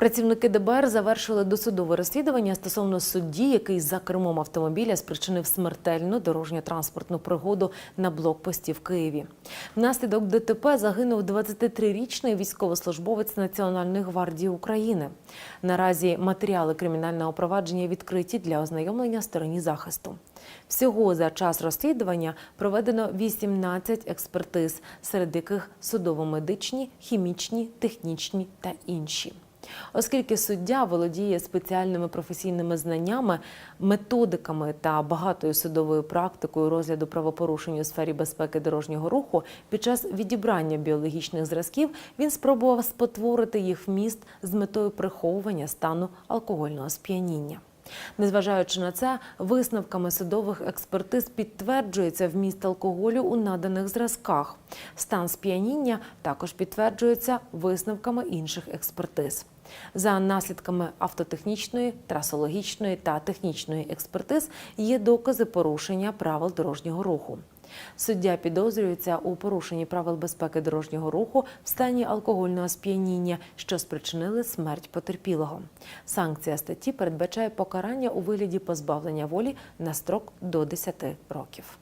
Працівники ДБР завершили досудове розслідування стосовно судді, який за кермом автомобіля спричинив смертельну дорожньо-транспортну пригоду на блокпості в Києві. Внаслідок ДТП загинув 23-річний військовослужбовець Національної гвардії України. Наразі матеріали кримінального провадження відкриті для ознайомлення стороні захисту. Всього за час розслідування проведено 18 експертиз, серед яких судово-медичні, хімічні, технічні та інші. Оскільки суддя володіє спеціальними професійними знаннями, методиками та багатою судовою практикою розгляду правопорушень у сфері безпеки дорожнього руху, під час відібрання біологічних зразків він спробував спотворити їх вміст з метою приховування стану алкогольного сп'яніння. Незважаючи на це, висновками судових експертиз підтверджується вміст алкоголю у наданих зразках. Стан сп'яніння також підтверджується висновками інших експертиз. За наслідками автотехнічної, трасологічної та технічної експертиз є докази порушення правил дорожнього руху. Суддя підозрюється у порушенні правил безпеки дорожнього руху в стані алкогольного сп'яніння, що спричинили смерть потерпілого. Санкція статті передбачає покарання у вигляді позбавлення волі на строк до 10 років.